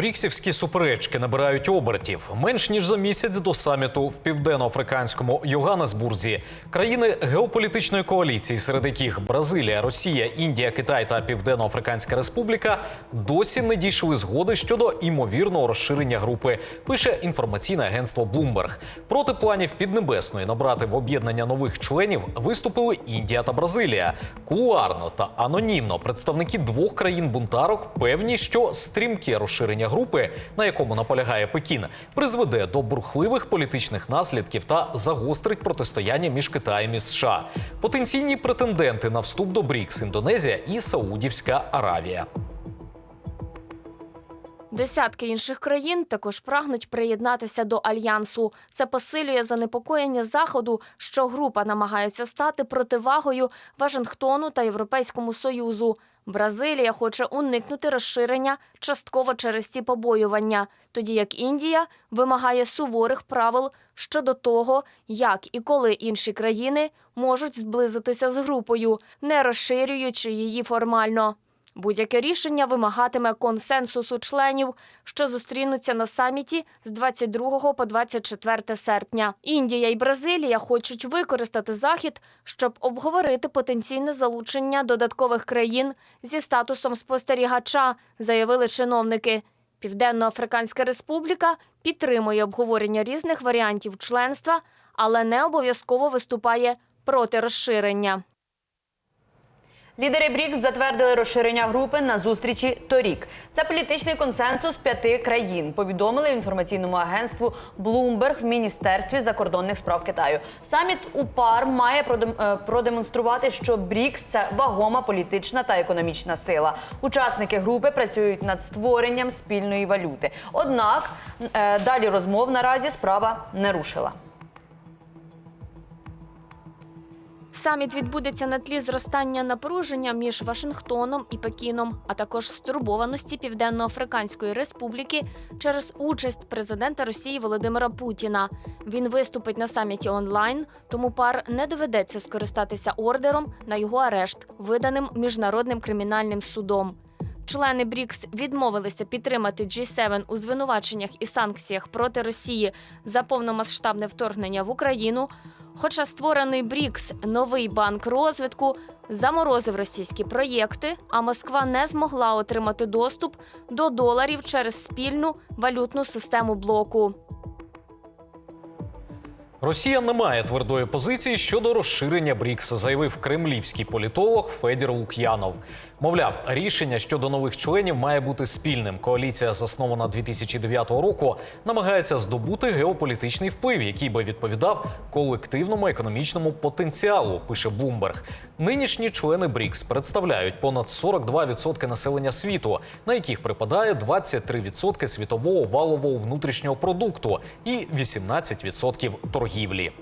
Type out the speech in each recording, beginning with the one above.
Бріксівські суперечки набирають обертів. Менш ніж за місяць до саміту в південно-африканському Йоганнесбурзі країни геополітичної коаліції, серед яких Бразилія, Росія, Індія, Китай та Південно-Африканська Республіка, досі не дійшли згоди щодо імовірного розширення групи. Пише інформаційне агентство Bloomberg. Проти планів Піднебесної набрати в об'єднання нових членів виступили Індія та Бразилія. Кулуарно та анонімно представники двох країн-бунтарок певні, що стрімке розширення групи, на якому наполягає Пекін, призведе до бурхливих політичних наслідків та загострить протистояння між Китаєм і США. Потенційні претенденти на вступ до БРІКС Індонезія і Саудівська Аравія. Десятки інших країн також прагнуть приєднатися до альянсу. Це посилює занепокоєння заходу, що група намагається стати противагою Вашингтону та Європейському союзу. Бразилія хоче уникнути розширення частково через ці побоювання, тоді як Індія вимагає суворих правил щодо того, як і коли інші країни можуть зблизитися з групою, не розширюючи її формально. Будь-яке рішення вимагатиме консенсусу членів, що зустрінуться на саміті з 22 по 24 серпня. Індія і Бразилія хочуть використати захід, щоб обговорити потенційне залучення додаткових країн зі статусом спостерігача, заявили чиновники. Південно-Африканська Республіка підтримує обговорення різних варіантів членства, але не обов'язково виступає проти розширення. Лідери БРІКС затвердили розширення групи на зустрічі торік. Це політичний консенсус п'яти країн. Повідомили в інформаційному агентству Bloomberg в міністерстві закордонних справ Китаю. Саміт УПАР має е, продемонструвати, що БРІКС це вагома політична та економічна сила. Учасники групи працюють над створенням спільної валюти. Однак е, далі розмов наразі справа не рушила. Саміт відбудеться на тлі зростання напруження між Вашингтоном і Пекіном, а також стурбованості Південно-Африканської Республіки через участь президента Росії Володимира Путіна. Він виступить на саміті онлайн, тому пар не доведеться скористатися ордером на його арешт, виданим міжнародним кримінальним судом. Члени БРІКС відмовилися підтримати G7 у звинуваченнях і санкціях проти Росії за повномасштабне вторгнення в Україну. Хоча створений БРІКС новий банк розвитку заморозив російські проєкти, а Москва не змогла отримати доступ до доларів через спільну валютну систему блоку. Росія не має твердої позиції щодо розширення БРІКС, заявив кремлівський політолог Федір Лук'янов. Мовляв, рішення щодо нових членів має бути спільним. Коаліція, заснована 2009 року, намагається здобути геополітичний вплив, який би відповідав колективному економічному потенціалу. Пише Блумберг. Нинішні члени БРІКС представляють понад 42% населення світу, на яких припадає 23% світового валового внутрішнього продукту і 18% торгівлі.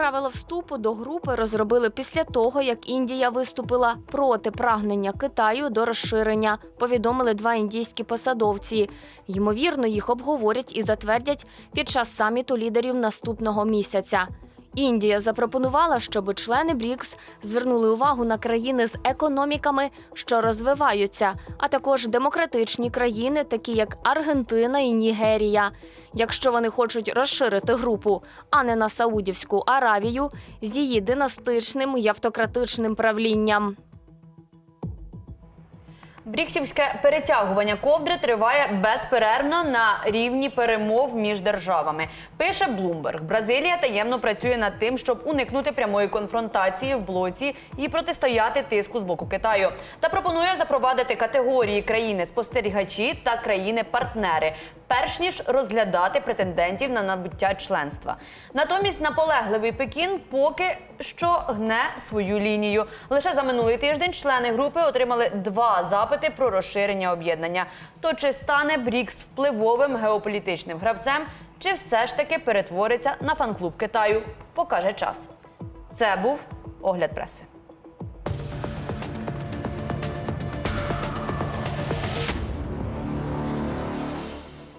Правила вступу до групи розробили після того, як Індія виступила проти прагнення Китаю до розширення. Повідомили два індійські посадовці. Ймовірно, їх обговорять і затвердять під час саміту лідерів наступного місяця. Індія запропонувала, щоб члени БРІКС звернули увагу на країни з економіками, що розвиваються, а також демократичні країни, такі як Аргентина і Нігерія. Якщо вони хочуть розширити групу, а не на Саудівську Аравію з її династичним і автократичним правлінням. Бріксівське перетягування ковдри триває безперервно на рівні перемов між державами. Пише Блумберг. Бразилія таємно працює над тим, щоб уникнути прямої конфронтації в блоці і протистояти тиску з боку Китаю. Та пропонує запровадити категорії країни-спостерігачі та країни-партнери, перш ніж розглядати претендентів на набуття членства. Натомість наполегливий Пекін поки що гне свою лінію. Лише за минулий тиждень члени групи отримали два запити про розширення об'єднання. То чи стане БРІКС впливовим геополітичним гравцем, чи все ж таки перетвориться на фан-клуб Китаю? Покаже час. Це був огляд преси.